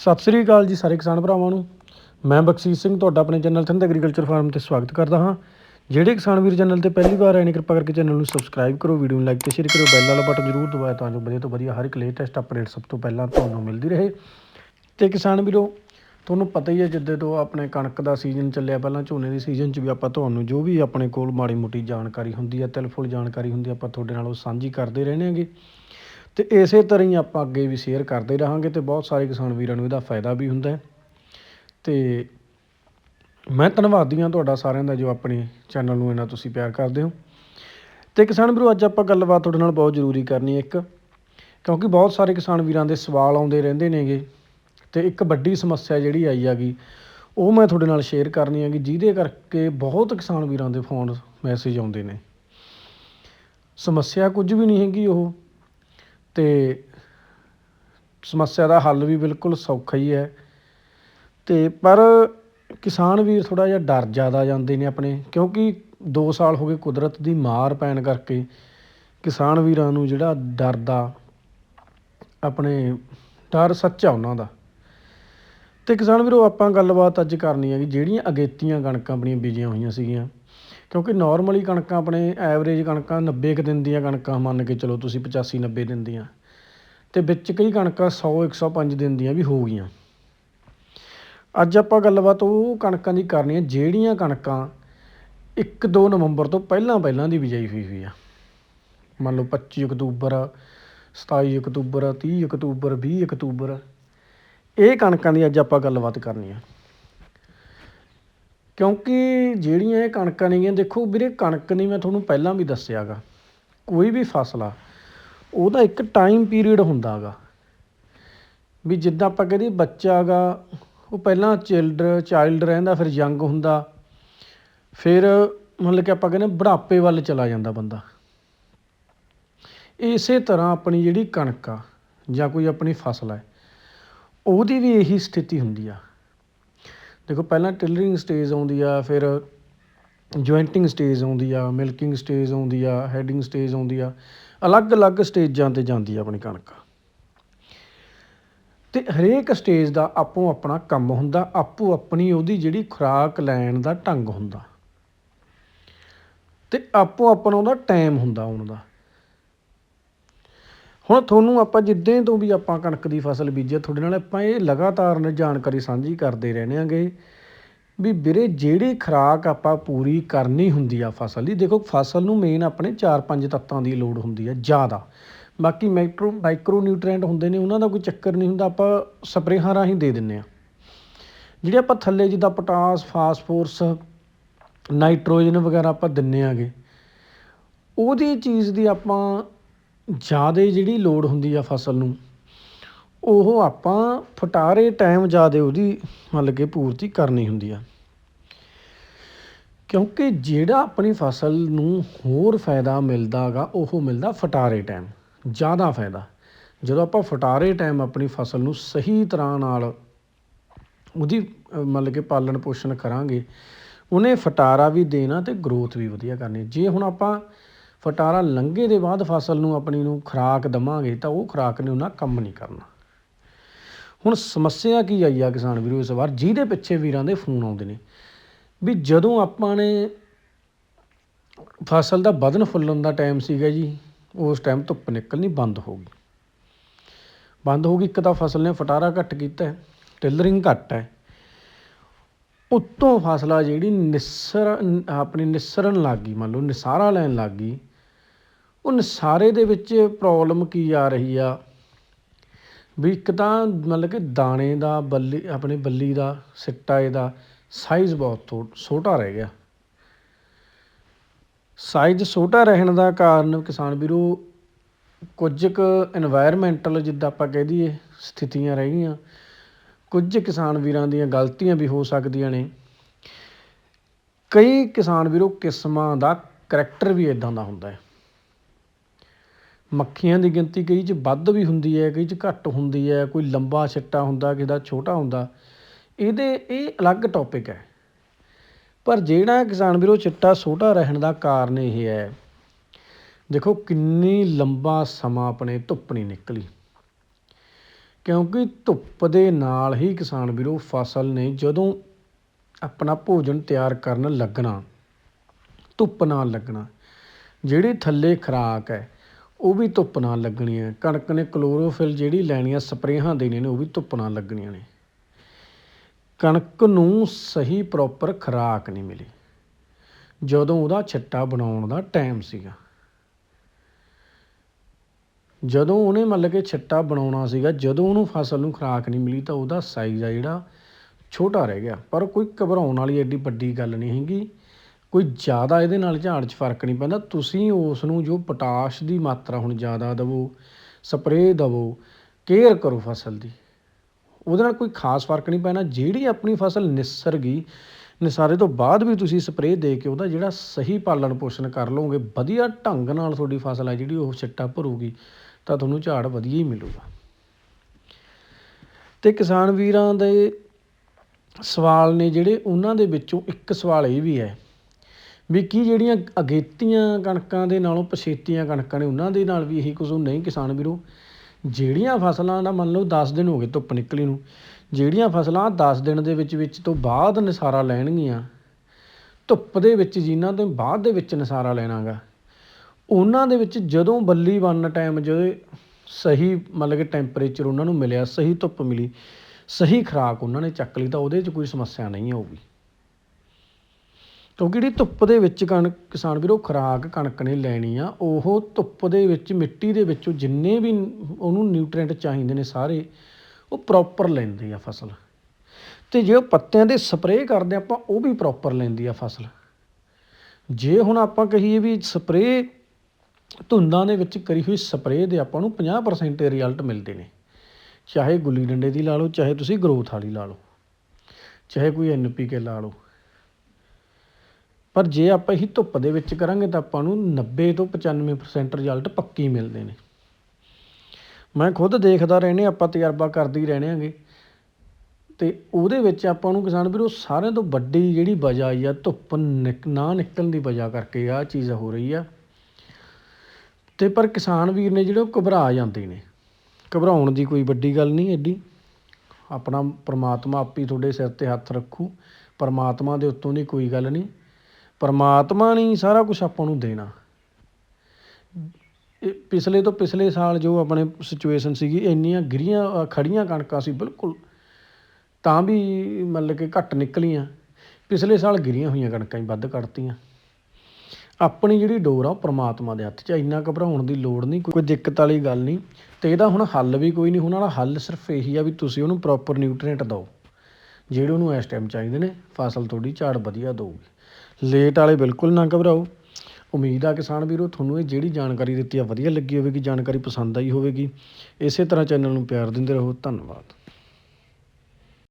ਸਤਿ ਸ੍ਰੀ ਅਕਾਲ ਜੀ ਸਾਰੇ ਕਿਸਾਨ ਭਰਾਵਾਂ ਨੂੰ। ਮੈਂ ਬਖਸ਼ੀਸ਼ ਸਿੰਘ, ਤੁਹਾਡਾ ਆਪਣੇ ਚੈਨਲ ਥਿੰਦ ਐਗਰੀਕਲਚਰ ਫਾਰਮ ਤੇ ਸਵਾਗਤ ਕਰਦਾ ਹਾਂ। ਜਿਹੜੇ ਕਿਸਾਨ ਵੀਰ ਚੈਨਲ ਤੇ ਪਹਿਲੀ ਵਾਰ ਆਏ ਨੇ, ਕਿਰਪਾ ਕਰਕੇ ਚੈਨਲ ਨੂੰ ਸਬਸਕ੍ਰਾਈਬ ਕਰੋ, ਵੀਡੀਓ ਨੂੰ ਲਾਈਕ ਤੇ ਸ਼ੇਅਰ ਕਰੋ ਬੈਲ ਵਾਲਾ ਬਟਨ ਜ਼ਰੂਰ ਦਬਾਓ ਤਾਂ ਜੋ ਵਧੀਆ ਤੋਂ ਵਧੀਆ ਹਰ ਇੱਕ ਲੇਟੈਸਟ ਅਪਡੇਟ ਸਭ ਤੋਂ ਪਹਿਲਾਂ ਤੁਹਾਨੂੰ ਮਿਲਦੀ ਰਹੇ। ਤੇ ਕਿਸਾਨ ਵੀਰੋ, ਤੁਹਾਨੂੰ ਪਤਾ ਹੀ ਹੈ, ਜਿੱਦੇ ਤੋਂ ਆਪਣੇ ਕਣਕ ਦਾ ਸੀਜ਼ਨ ਚੱਲਿਆ, ਪਹਿਲਾਂ ਝੋਨੇ ਦੀ ਸੀਜ਼ਨ 'ਚ ਵੀ ਆਪਾਂ ਤੁਹਾਨੂੰ ਜੋ ਵੀ ਆਪਣੇ ਕੋਲ ਮਾੜੀ ਮੋਟੀ ਜਾਣਕਾਰੀ ਹੁੰਦੀ ਹੈ ਤਿਲਫੁਲ ਜਾਣਕਾਰੀ ਹੁੰਦੀ ਆਪਾਂ ਤੁਹਾਡੇ ਨਾਲ ਉਹ ਸਾਂਝੀ ਕਰਦੇ ਰਹਿੰਦੇ ਹਾਂਗੇ। ਤੇ ਇਸੇ ਤਰ੍ਹਾਂ ਹੀ ਆਪਾਂ ਅੱਗੇ ਵੀ ਸ਼ੇਅਰ ਕਰਦੇ ਰਹਾਂਗੇ ਤੇ ਬਹੁਤ ਸਾਰੇ ਕਿਸਾਨ ਵੀਰਾਂ ਨੂੰ ਇਹਦਾ ਫਾਇਦਾ ਵੀ ਹੁੰਦਾ ਹੈ। ਤੇ ਮੈਂ ਧੰਨਵਾਦੀ ਹਾਂ ਤੁਹਾਡਾ ਸਾਰਿਆਂ ਦਾ ਜੋ ਆਪਣੇ ਚੈਨਲ ਨੂੰ ਇਹਨਾਂ ਤੁਸੀਂ ਪਿਆਰ ਕਰਦੇ ਹੋ। ਤੇ ਕਿਸਾਨ ਵੀਰੋ, ਅੱਜ ਆਪਾਂ ਗੱਲਬਾਤ ਤੁਹਾਡੇ ਨਾਲ ਬਹੁਤ ਜ਼ਰੂਰੀ ਕਰਨੀ ਹੈ ਇੱਕ, ਕਿਉਂਕਿ ਬਹੁਤ ਸਾਰੇ ਕਿਸਾਨ ਵੀਰਾਂ ਦੇ ਸਵਾਲ ਆਉਂਦੇ ਰਹਿੰਦੇ ਨੇਗੇ ਤੇ ਇੱਕ ਵੱਡੀ ਸਮੱਸਿਆ ਜਿਹੜੀ ਆਈ ਹੈਗੀ, ਉਹ ਮੈਂ ਤੁਹਾਡੇ ਨਾਲ ਸ਼ੇਅਰ ਕਰਨੀ ਹੈਗੀ, ਜਿਹਦੇ ਕਰਕੇ ਬਹੁਤ ਕਿਸਾਨ ਵੀਰਾਂ ਦੇ ਫੋਨ ਮੈਸੇਜ ਆਉਂਦੇ ਨੇ। ਸਮੱਸਿਆ ਕੁਝ ਵੀ ਨਹੀਂ ਹੈਗੀ ਉਹ ਤੇ ਸਮੱਸਿਆ ਦਾ ਹੱਲ ਵੀ ਬਿਲਕੁਲ ਸੌਖਾ ਹੀ ਹੈ। ਅਤੇ ਪਰ ਕਿਸਾਨ ਵੀਰ ਥੋੜ੍ਹਾ ਜਿਹਾ ਡਰ ਜ਼ਿਆਦਾ ਜਾਂਦੇ ਨੇ ਆਪਣੇ, ਕਿਉਂਕਿ ਦੋ ਸਾਲ ਹੋ ਗਏ ਕੁਦਰਤ ਦੀ ਮਾਰ ਪੈਣ ਕਰਕੇ ਕਿਸਾਨ ਵੀਰਾਂ ਨੂੰ ਜਿਹੜਾ ਡਰ ਦਾ ਆਪਣੇ ਡਰ ਸੱਚਾ ਉਹਨਾਂ ਦਾ। ਅਤੇ ਕਿਸਾਨ ਵੀਰੋ ਆਪਾਂ ਗੱਲਬਾਤ ਅੱਜ ਕਰਨੀ ਹੈ ਕਿ ਜਿਹੜੀਆਂ ਅਗੇਤੀਆਂ ਕਣਕਾਂ ਆਪਣੀਆਂ ਬੀਜੀਆਂ ਹੋਈਆਂ ਸੀਗੀਆਂ ਕਿਉਂਕਿ ਨੋਰਮਲੀ ਕਣਕਾਂ ਆਪਣੇ ਐਵਰੇਜ ਕਣਕਾਂ 90 ਕੁ ਦਿਨ ਦੀਆਂ ਕਣਕਾਂ ਮੰਨ ਕੇ ਚਲੋ ਤੁਸੀਂ 85 90 ਦਿਨ ਦੀਆਂ। ਤੇ ਵਿੱਚ ਕਈ ਕਣਕਾਂ 100 105 ਦਿਨ ਦੀਆਂ ਵੀ ਹੋ ਗਈਆਂ। ਅੱਜ ਆਪਾਂ ਗੱਲਬਾਤ ਉਹ ਕਣਕਾਂ ਦੀ ਕਰਨੀ ਹੈ ਜਿਹੜੀਆਂ ਕਣਕਾਂ 1-2 ਨਵੰਬਰ ਤੋਂ ਪਹਿਲਾਂ ਪਹਿਲਾਂ ਦੀ ਬਿਜਾਈ ਹੋਈ ਹੋਈ ਆ। ਮੰਨ ਲਓ 25 ਅਕਤੂਬਰ 27 ਅਕਤੂਬਰ 30 ਅਕਤੂਬਰ 20 ਅਕਤੂਬਰ। ਇਹ ਕਣਕਾਂ ਦੀ ਅੱਜ ਆਪਾਂ ਗੱਲਬਾਤ ਕਰਨੀ ਆ। ਕਿਉਂਕਿ ਜਿਹੜੀਆਂ ਇਹ ਕਣਕਾਂ ਨੇਗੀਆਂ, ਦੇਖੋ ਵੀਰੇ ਕਣਕ ਨਹੀਂ ਮੈਂ ਤੁਹਾਨੂੰ ਪਹਿਲਾਂ ਵੀ ਦੱਸਿਆਗਾ, ਕੋਈ ਵੀ ਫਸਲ ਆ, ਉਹਦਾ ਇੱਕ ਟਾਈਮ ਪੀਰੀਅਡ ਹੁੰਦਾਗਾ। ਵੀ ਜਿੱਦਾਂ ਆਪਾਂ ਕਹਿੰਦੇ ਬੱਚਾ ਗਾ ਉਹ ਪਹਿਲਾਂ ਚਿਲਡ ਚਾਈਲਡ ਰਹਿੰਦਾ, ਫਿਰ ਯੰਗ ਹੁੰਦਾ, ਫਿਰ ਮਤਲਬ ਕਿ ਆਪਾਂ ਕਹਿੰਦੇ ਬੁਢਾਪੇ ਵੱਲ ਚਲਾ ਜਾਂਦਾ ਬੰਦਾ। ਇਸੇ ਤਰ੍ਹਾਂ ਆਪਣੀ ਜਿਹੜੀ ਕਣਕ ਆ ਜਾਂ ਕੋਈ ਆਪਣੀ ਫਸਲ ਹੈ ਉਹਦੀ ਵੀ ਇਹੀ ਸਥਿਤੀ ਹੁੰਦੀ ਆ। ਦੇਖੋ, ਪਹਿਲਾਂ ਟਿਲਰਿੰਗ ਸਟੇਜ ਆਉਂਦੀ ਆ, ਫਿਰ ਜੁਆਇੰਟਿੰਗ ਸਟੇਜ ਆਉਂਦੀ ਆ, ਮਿਲਕਿੰਗ ਸਟੇਜ ਆਉਂਦੀ ਆ, ਹੈਡਿੰਗ ਸਟੇਜ ਆਉਂਦੀ ਆ, ਅਲੱਗ-ਅਲੱਗ ਸਟੇਜਾਂ ਤੇ ਜਾਂਦੀ ਆ ਆਪਣੀ ਕਣਕ। ਤੇ ਹਰੇਕ ਸਟੇਜ ਦਾ ਆਪੋ ਆਪਣਾ ਕੰਮ ਹੁੰਦਾ, ਆਪੋ ਆਪਣੀ ਉਹਦੀ ਜਿਹੜੀ ਖੁਰਾਕ ਲੈਣ ਦਾ ਢੰਗ ਹੁੰਦਾ। ਤੇ ਆਪੋ ਆਪਣਾ ਉਹਦਾ ਟਾਈਮ ਹੁੰਦਾ ਆਉਣ ਦਾ। ਹੁਣ ਤੁਹਾਨੂੰ ਆਪਾਂ ਜਿੱਦਾਂ ਤੋਂ ਵੀ ਆਪਾਂ ਕਣਕ ਦੀ ਫਸਲ ਬੀਜਿਆ ਤੁਹਾਡੇ ਨਾਲ ਆਪਾਂ ਇਹ ਲਗਾਤਾਰ ਨ ਜਾਣਕਾਰੀ ਸਾਂਝੀ ਕਰਦੇ ਰਹਿੰਦੇ ਆਂਗੇ ਵੀ ਵੀਰੇ ਜਿਹੜੀ ਖੁਰਾਕ ਆਪਾਂ ਪੂਰੀ ਕਰਨੀ ਹੁੰਦੀ ਆ ਫਸਲ ਦੀ, ਦੇਖੋ ਫਸਲ ਨੂੰ ਮੇਨ ਆਪਣੇ 4-5 ਤੱਤਾਂ ਦੀ ਲੋੜ ਹੁੰਦੀ ਆ, ਜ਼ਿਆਦਾ। ਬਾਕੀ ਮਾਈਕਰੋ ਮਾਈਕਰੋ ਨਿਊਟ੍ਰੀਐਂਟ ਹੁੰਦੇ ਨੇ, ਉਹਨਾਂ ਦਾ ਕੋਈ ਚੱਕਰ ਨਹੀਂ ਹੁੰਦਾ, ਆਪਾਂ ਸਪਰੇਹਾਂ ਰਾਹੀਂ ਦੇ ਦਿੰਨੇ ਆ। ਜਿਹੜੇ ਆਪਾਂ ਥੱਲੇ ਜਿੱਦਾਂ ਪੋਟਾਸ, ਫਾਸਫੋਰਸ, ਨਾਈਟ੍ਰੋਜਨ ਵਗੈਰਾ ਆਪਾਂ ਦਿੰਨੇ ਆਗੇ, ਉਹਦੀ ਚੀਜ਼ ਦੀ ਆਪਾਂ ਜ਼ਿਆਦਾ ਜਿਹੜੀ ਲੋੜ ਹੁੰਦੀ ਆ ਫਸਲ ਨੂੰ, ਉਹ ਆਪਾਂ ਫਟਾਰੇ ਟਾਈਮ ਜ਼ਿਆਦਾ ਉਹਦੀ ਮਤਲਬ ਕਿ ਪੂਰਤੀ ਕਰਨੀ ਹੁੰਦੀ ਆ। ਕਿਉਂਕਿ ਜਿਹੜਾ ਆਪਣੀ ਫਸਲ ਨੂੰ ਹੋਰ ਫਾਇਦਾ ਮਿਲਦਾਗਾ ਉਹ ਮਿਲਦਾ ਫਟਾਰੇ ਟਾਈਮ ਜ਼ਿਆਦਾ ਫਾਇਦਾ। ਜਦੋਂ ਆਪਾਂ ਫਟਾਰੇ ਟਾਈਮ ਆਪਣੀ ਫਸਲ ਨੂੰ ਸਹੀ ਤਰ੍ਹਾਂ ਨਾਲ ਉਹਦੀ ਮਤਲਬ ਕਿ ਪਾਲਣ ਪੋਸ਼ਣ ਕਰਾਂਗੇ, ਉਹਨੇ ਫਟਾਰਾ ਵੀ ਦੇਣਾ ਤੇ ਗਰੋਥ ਵੀ ਵਧੀਆ ਕਰਨੀ। ਜੇ ਹੁਣ ਆਪਾਂ ਫਟਾਰਾ ਲੰਘੇ ਦੇ ਬਾਅਦ ਫਸਲ ਨੂੰ ਆਪਣੀ ਨੂੰ ਖੁਰਾਕ ਦਵਾਂਗੇ ਤਾਂ ਉਹ ਖੁਰਾਕ ਨੇ ਉਹਨਾਂ ਕੰਮ ਨਹੀਂ ਕਰਨਾ। ਹੁਣ ਸਮੱਸਿਆ ਕੀ ਆਈ ਆ ਕਿਸਾਨ ਵੀਰੋ, ਇਸ ਵਾਰ ਜਿਹਦੇ ਪਿੱਛੇ ਵੀਰਾਂ ਦੇ ਫੋਨ ਆਉਂਦੇ ਨੇ ਵੀ ਜਦੋਂ ਆਪਾਂ ਨੇ ਫਸਲ ਦਾ ਵਧਣ ਫੁੱਲਣ ਦਾ ਟਾਈਮ ਸੀਗਾ ਜੀ, ਉਸ ਟਾਈਮ ਧੁੱਪ ਨਿਕਲਣੀ ਬੰਦ ਹੋ ਗਈ। ਬੰਦ ਹੋ ਗਈ, ਇੱਕ ਤਾਂ ਫਸਲ ਨੇ ਫਟਾਰਾ ਘੱਟ ਕੀਤਾ ਟਿਲਰਿੰਗ ਘੱਟ ਹੈ। ਉੱਤੋਂ ਫਸਲਾ ਜਿਹੜੀ ਨਿਸਰ ਆਪਣੀ ਨਿਸਰਨ ਲੱਗ ਗਈ, ਮੰਨ ਲਓ ਨਿਸਾਰਾ ਲੈਣ ਲੱਗ ਗਈ ਉਹ ਸਾਰੇ ਦੇ ਵਿੱਚ ਪ੍ਰੋਬਲਮ ਕੀ ਆ ਰਹੀ ਆ? ਵੀ ਇੱਕ ਤਾਂ ਮਤਲਬ ਕਿ ਦਾਣੇ ਦਾ, ਬੱਲੀ, ਆਪਣੇ ਬੱਲੀ ਦਾ ਸਿੱਟਾ ਇਹਦਾ ਸਾਈਜ਼ ਬਹੁਤ ਛੋਟਾ ਰਹਿ ਗਿਆ। ਸਾਈਜ਼ ਛੋਟਾ ਰਹਿਣ ਦਾ ਕਾਰਨ ਕਿਸਾਨ ਵੀਰੋ, ਕੁਝ ਕੁ এনवायरमेंटਲ ਜਿੱਦਾਂ ਆਪਾਂ ਕਹਿ ਦਈਏ, ਸਥਿਤੀਆਂ ਰਹਿ ਗਈਆਂ। ਕੁਝ ਕਿਸਾਨ ਵੀਰਾਂ ਦੀਆਂ ਗਲਤੀਆਂ ਵੀ ਹੋ ਸਕਦੀਆਂ ਨੇ। ਕਈ ਕਿਸਾਨ ਵੀਰੋ ਕਿਸਮਾਂ ਦਾ ਕਰੈਕਟਰ ਵੀ ਇਦਾਂ ਦਾ ਹੁੰਦਾ ਹੈ। ਮੱਖੀਆਂ ਦੀ ਗਿਣਤੀ ਕਈ 'ਚ ਵੱਧ ਵੀ ਹੁੰਦੀ ਹੈ, ਕਈ 'ਚ ਘੱਟ ਹੁੰਦੀ ਹੈ, ਕੋਈ ਲੰਬਾ ਛਿੱਟਾ ਹੁੰਦਾ, ਕਿਸੇ ਦਾ ਛੋਟਾ ਹੁੰਦਾ। ਇਹਦੇ, ਇਹ ਅਲੱਗ ਟੌਪਿਕ ਹੈ। ਪਰ ਜਿਹੜਾ ਕਿਸਾਨ ਵੀਰੋ ਚਿੱਟਾ ਛੋਟਾ ਰਹਿਣ ਦਾ ਕਾਰਨ ਇਹ ਹੈ, ਦੇਖੋ ਕਿੰਨੀ ਲੰਬਾ ਸਮਾਂ ਆਪਣੇ ਧੁੱਪ ਨਹੀਂ ਨਿਕਲੀ। ਕਿਉਂਕਿ ਧੁੱਪ ਦੇ ਨਾਲ ਹੀ ਕਿਸਾਨ ਵੀਰੋ ਫਸਲ ਨੇ ਜਦੋਂ ਆਪਣਾ ਭੋਜਨ ਤਿਆਰ ਕਰਨ ਲੱਗਣਾ, ਧੁੱਪ ਨਾਲ ਲੱਗਣਾ, ਜਿਹੜੀ ਥੱਲੇ ਖਰਾਕ ਹੈ ਉਹ ਵੀ ਧੁੱਪ ਨਾਲ ਲੱਗਣੀ ਹੈ। ਕਣਕ ਨੇ ਕਲੋਰੋਫਿਲ ਜਿਹੜੀ ਲੈਣੀ ਆ ਸਪਰੇਹਾਂ ਦੇਣੀਆਂ ਨੇ, ਉਹ ਵੀ ਧੁੱਪ ਨਾਲ ਲੱਗਣੀਆਂ ਨੇ। ਕਣਕ ਨੂੰ ਸਹੀ ਪ੍ਰੋਪਰ ਖੁਰਾਕ ਨਹੀਂ ਮਿਲੀ। ਜਦੋਂ ਉਹਦਾ ਛੱਟਾ ਬਣਾਉਣ ਦਾ ਟਾਈਮ ਸੀਗਾ। ਜਦੋਂ ਉਹਨੇ ਮਤਲਬ ਕਿ ਛੱਟਾ ਬਣਾਉਣਾ ਸੀਗਾ, ਜਦੋਂ ਉਹਨੂੰ ਫਸਲ ਨੂੰ ਖੁਰਾਕ ਨਹੀਂ ਮਿਲੀ ਤਾਂ ਉਹਦਾ ਸਾਈਜ਼ ਆ ਜਿਹੜਾ ਛੋਟਾ ਰਹਿ ਗਿਆ। ਪਰ ਕੋਈ ਘਬਰਾਉਣ ਵਾਲੀ ਐਡੀ ਵੱਡੀ ਗੱਲ ਨਹੀਂ ਹੈਗੀ। ਕੋਈ ਜ਼ਿਆਦਾ ਇਹਦੇ ਨਾਲ ਝਾੜ 'ਚ ਫ਼ਰਕ ਨਹੀਂ ਪੈਂਦਾ। ਤੁਸੀਂ ਉਸ ਨੂੰ ਜੋ ਪੋਟਾਸ਼ ਦੀ ਮਾਤਰਾ ਹੁਣ ਜ਼ਿਆਦਾ ਦੇਵੋ, ਸਪਰੇਅ ਦੇਵੋ, ਕੇਅਰ ਕਰੋ ਫਸਲ ਦੀ, ਉਹਦੇ ਨਾਲ ਕੋਈ ਖਾਸ ਫ਼ਰਕ ਨਹੀਂ ਪੈਣਾ। ਜਿਹੜੀ ਆਪਣੀ ਫਸਲ ਨਿਸਰ ਗਈ, ਨਿਸਾਰੇ ਤੋਂ ਬਾਅਦ ਵੀ ਤੁਸੀਂ ਸਪਰੇਅ ਦੇ ਕੇ ਉਹਦਾ ਜਿਹੜਾ ਸਹੀ ਪਾਲਣ ਪੋਸ਼ਣ ਕਰ ਲਓਗੇ, ਵਧੀਆ ਢੰਗ ਨਾਲ ਤੁਹਾਡੀ ਫਸਲ ਹੈ ਜਿਹੜੀ ਉਹ ਛਿੱਟਾ ਭਰੂਗੀ, ਤਾਂ ਤੁਹਾਨੂੰ ਝਾੜ ਵਧੀਆ ਹੀ ਮਿਲੂਗਾ। ਤੇ ਕਿਸਾਨ ਵੀਰਾਂ ਦੇ ਸਵਾਲ ਨੇ ਜਿਹੜੇ, ਉਹਨਾਂ ਦੇ ਵਿੱਚੋਂ ਇੱਕ ਸਵਾਲ ਇਹ ਵੀ ਹੈ ਵੀ ਕੀ ਜਿਹੜੀਆਂ ਅਗੇਤੀਆਂ ਕਣਕਾਂ ਦੇ ਨਾਲੋਂ ਪਛੇਤੀਆਂ ਕਣਕਾਂ ਨੇ ਉਹਨਾਂ ਦੇ ਨਾਲ ਵੀ ਇਹੀ ਕੁਝ ਨਹੀਂ ਕਿਸਾਨ ਵੀਰੋ? ਜਿਹੜੀਆਂ ਫਸਲਾਂ ਦਾ ਮੰਨ ਲਓ 10 ਦਿਨ ਹੋ ਗਏ ਧੁੱਪ ਨਿਕਲੀ ਨੂੰ, ਜਿਹੜੀਆਂ ਫਸਲਾਂ 10 ਦਿਨ ਦੇ ਵਿੱਚ ਵਿੱਚ ਤੋਂ ਬਾਅਦ ਨਿਸਾਰਾ ਲੈਣਗੀਆਂ, ਧੁੱਪ ਦੇ ਵਿੱਚ ਜਿਨ੍ਹਾਂ ਤੋਂ ਬਾਅਦ ਦੇ ਵਿੱਚ ਨਿਸਾਰਾ ਲੈਣਾਗਾ, ਉਹਨਾਂ ਦੇ ਵਿੱਚ ਜਦੋਂ ਬੱਲੀ ਬੰਨ ਟਾਈਮ ਜਦੋਂ ਸਹੀ ਮਤਲਬ ਕਿ ਟੈਂਪਰੇਚਰ ਉਹਨਾਂ ਨੂੰ ਮਿਲਿਆ, ਸਹੀ ਧੁੱਪ ਮਿਲੀ, ਸਹੀ ਖੁਰਾਕ ਉਹਨਾਂ ਨੇ ਚੱਕ ਲਈ, ਤਾਂ ਉਹਦੇ 'ਚ ਕੋਈ ਸਮੱਸਿਆ ਨਹੀਂ ਆਊਗੀ। ਕਿਉਂਕਿ ਜਿਹੜੀ ਧੁੱਪ ਦੇ ਵਿੱਚ ਕਣਕ, ਕਿਸਾਨ ਵੀਰੋ, ਖੁਰਾਕ ਕਣਕ ਨੇ ਲੈਣੀ ਆ, ਉਹ ਧੁੱਪ ਦੇ ਵਿੱਚ, ਮਿੱਟੀ ਦੇ ਵਿੱਚੋਂ ਜਿੰਨੇ ਵੀ ਉਹਨੂੰ ਨਿਊਟ੍ਰੀਐਂਟ ਚਾਹੀਦੇ ਨੇ ਸਾਰੇ, ਉਹ ਪ੍ਰੋਪਰ ਲੈਂਦੀ ਆ ਫਸਲ। ਤੇ ਜੇ ਉਹ ਪੱਤਿਆਂ ਦੇ ਸਪਰੇਅ ਕਰਦੇ ਆਪਾਂ ਉਹ ਵੀ ਪ੍ਰੋਪਰ ਲੈਂਦੀ ਆ ਫਸਲ। ਜੇ ਹੁਣ ਆਪਾਂ ਕਹੀਏ ਵੀ ਸਪਰੇਅ ਧੁੰਦਾਂ ਦੇ ਵਿੱਚ ਕਰੀ ਹੋਈ ਸਪਰੇਅ ਦੇ ਆਪਾਂ ਨੂੰ 50% ਰਿਜ਼ਲਟ ਮਿਲਦੇ ਨੇ, ਚਾਹੇ ਗੁੱਲੀ ਡੰਡੇ ਦੀ ਲਾ ਲਓ, ਚਾਹੇ ਤੁਸੀਂ ਗਰੋਥ ਵਾਲੀ ਲਾ ਲਓ, ਚਾਹੇ ਕੋਈ ਐਨਪੀਕੇ ਲਾ ਲਓ। ਪਰ ਜੇ ਆਪਾਂ ਹੀ ਧੁੱਪ ਦੇ ਵਿੱਚ ਕਰਾਂਗੇ ਤਾਂ ਆਪਾਂ ਨੂੰ 90 ਤੋਂ 95% ਰਿਜ਼ਲਟ ਪੱਕੀ ਮਿਲਦੇ ਨੇ। ਮੈਂ ਖੁਦ ਦੇਖਦਾ ਰਹਿਣੇ ਆਪਾਂ ਤਜਰਬਾ ਕਰਦੇ ਹੀ ਰਹਿਣੇ ਆਂਗੇ ਤੇ ਉਹਦੇ ਵਿੱਚ ਆਪਾਂ ਨੂੰ ਕਿਸਾਨ ਵੀਰੋ ਸਾਰਿਆਂ ਤੋਂ ਵੱਡੀ ਜਿਹੜੀ ਵਜ੍ਹਾ ਆਈ ਆ, ਧੁੱਪ ਨਿਕ- ਨਾ ਨਿਕਲਣ ਦੀ ਵਜ੍ਹਾ ਕਰਕੇ ਆ ਚੀਜ਼ ਹੋ ਰਹੀ ਆ। ਤੇ ਪਰ ਕਿਸਾਨ ਵੀਰ ਨੇ ਜਿਹੜੇ ਉਹ ਘਬਰਾ ਜਾਂਦੇ ਨੇ। ਘਬਰਾਉਣ ਦੀ ਕੋਈ ਵੱਡੀ ਗੱਲ ਨਹੀਂ ਐਡੀ। ਆਪਣਾ ਪ੍ਰਮਾਤਮਾ ਆਪੀ ਤੁਹਾਡੇ ਸਿਰ ਤੇ ਹੱਥ ਰੱਖੂ। ਪ੍ਰਮਾਤਮਾ ਦੇ ਉੱਤੋਂ ਦੀ ਕੋਈ ਗੱਲ ਨਹੀਂ। ਪਰਮਾਤਮਾ ਨੇ ਹੀ ਸਾਰਾ ਕੁਝ ਆਪਾਂ ਨੂੰ ਦੇਣਾ। ਇਹ ਪਿਛਲੇ ਤੋਂ ਪਿਛਲੇ ਸਾਲ ਜੋ ਆਪਣੇ ਸਿਚੁਏਸ਼ਨ ਸੀਗੀ ਇੰਨੀਆਂ ਗਿਰੀਆਂ ਅ, ਖੜੀਆਂ ਕਣਕਾਂ ਸੀ ਬਿਲਕੁਲ ਤਾਂ ਵੀ ਮਤਲਬ ਕਿ ਘੱਟ ਨਿਕਲੀਆਂ। ਪਿਛਲੇ ਸਾਲ ਗਿਰੀਆਂ ਹੋਈਆਂ ਕਣਕਾਂ ਹੀ ਵੱਧ ਕੱਢਤੀਆਂ। ਆਪਣੀ ਜਿਹੜੀ ਡੋਰ ਆ ਉਹ ਪ੍ਰਮਾਤਮਾ ਦੇ ਹੱਥ 'ਚ ਇੰਨਾ ਘਬਰਾਉਣ ਦੀ ਲੋੜ ਨਹੀਂ ਕੋਈ ਦਿੱਕਤ ਵਾਲੀ ਗੱਲ ਨਹੀਂ। ਤੇ ਇਹਦਾ ਹੁਣ ਹੱਲ ਵੀ ਕੋਈ ਨਹੀਂ ਹੁਣ ਵਾਲਾ ਹੱਲ ਸਿਰਫ ਇਹੀ ਆ ਵੀ ਤੁਸੀਂ ਉਹਨੂੰ ਪ੍ਰੋਪਰ ਨਿਊਟ੍ਰੀਐਂਟ ਦਿਓ। ਜਿਹੜੇ ਉਹਨੂੰ ਇਸ ਟਾਈਮ ਚਾਹੀਦੇ ਨੇ ਫਸਲ ਤੁਹਾਡੀ ਝਾੜ ਵਧੀਆ ਦੇਊਗੀ। ਲੇਟ ਵਾਲੇ ਬਿਲਕੁਲ ਨਾ ਘਬਰਾਓ। ਉਮੀਦ ਆ ਕਿਸਾਨ ਵੀਰੋ, ਤੁਹਾਨੂੰ ਇਹ ਜਿਹੜੀ ਜਾਣਕਾਰੀ ਦਿੱਤੀ ਆ, ਵਧੀਆ ਲੱਗੀ ਹੋਵੇਗੀ, ਜਾਣਕਾਰੀ ਪਸੰਦ ਆਈ ਹੋਵੇਗੀ। ਇਸੇ ਤਰ੍ਹਾਂ ਚੈਨਲ ਨੂੰ ਪਿਆਰ ਦਿੰਦੇ ਰਹੋ। ਧੰਨਵਾਦ।